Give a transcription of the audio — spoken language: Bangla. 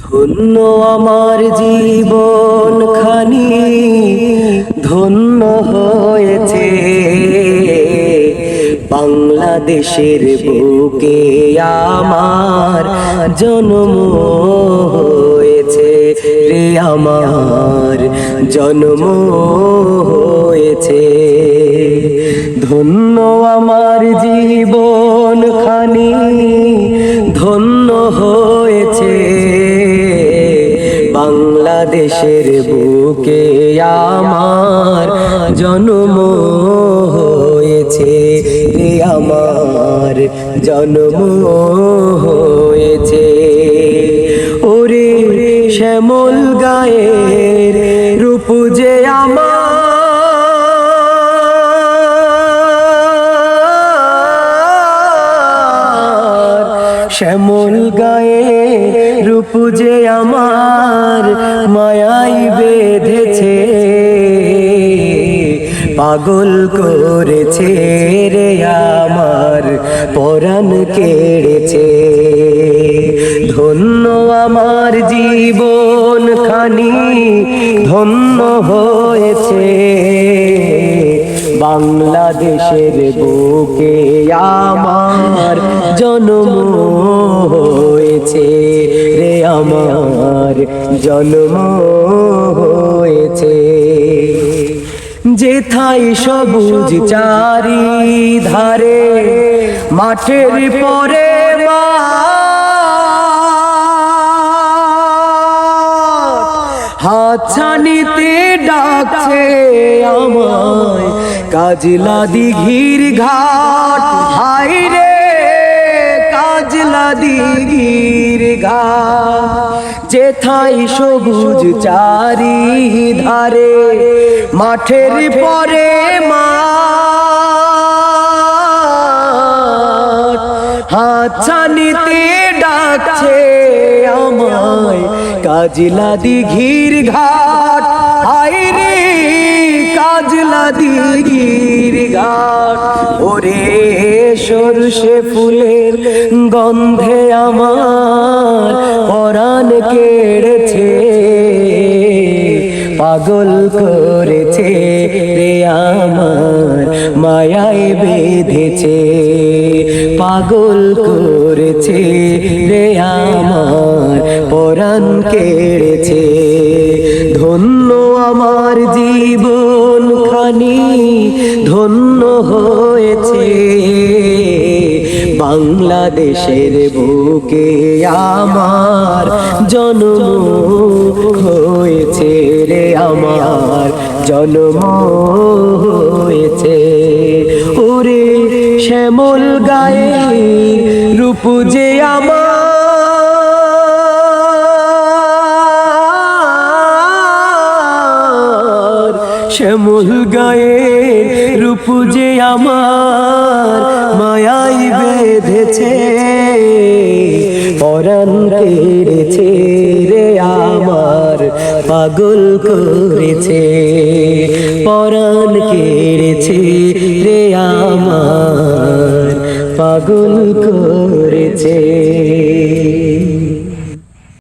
ধন্য আমার জীবন খানি, ধন্য হয়েছে বাংলাদেশের বুকে আমার জন্ম হয়েছে রে আমার জন্ম হয়েছে। ধন্য আমার জীবন খানি, ধন্য হয়েছে বাংলাদেশের বুকে আমার জন্ম হয়েছে। রে আমার জন্ম হয়েছে। ওরে শ্যামল গায়ের রূপ যে আমার শ্যামল গায়ে রূপ যে আমার মায়াই বেঁধেছে। পাগল করেছে রে আমার, পরাণ কেড়েছে। ধন্য আমার জীবন খানি ধন্য হয়েছে। বাংলাদেশের বুকে আমার জন্ম হয়েছে রে আমার, জন্ম হয়েছে। যেথায় সবুজ চারি ধারে মাঠের পরে হাতছানিতে ডাকছে আমায়, কাজলা দিঘির ঘাট হাই রে কাজলা দিঘির ঘাট যেথায় সবুজ চারি ধারে মাঠের পরে মাঠ, হাতছানিতে ডাকছে আমায় কাজলা দিঘির ঘাট। হাই রে কাজলা দিঘির ঘাট, ওরে সরষে ফুলের গন্ধে আমার পরাণ কেড়েছে, পাগল করেছে রে আমার, মায়ায় বেঁধেছে, পাগল করেছে রে আমার, পরাণ কেড়েছে। ধন্য আমার জীবন খানি ধন্য হয়েছে বাংলাদেশের বুকে আমার জন্ম হয়েছে রে আমার, জন্ম হয়েছে। ওরে শ্যামল গায়ে রূপ যে আমার, শ্যামল গায়ে রূপ যে আমার আমার পাগল করেছে পরাণ কেড়েছে রে আমার পাগল করেছে।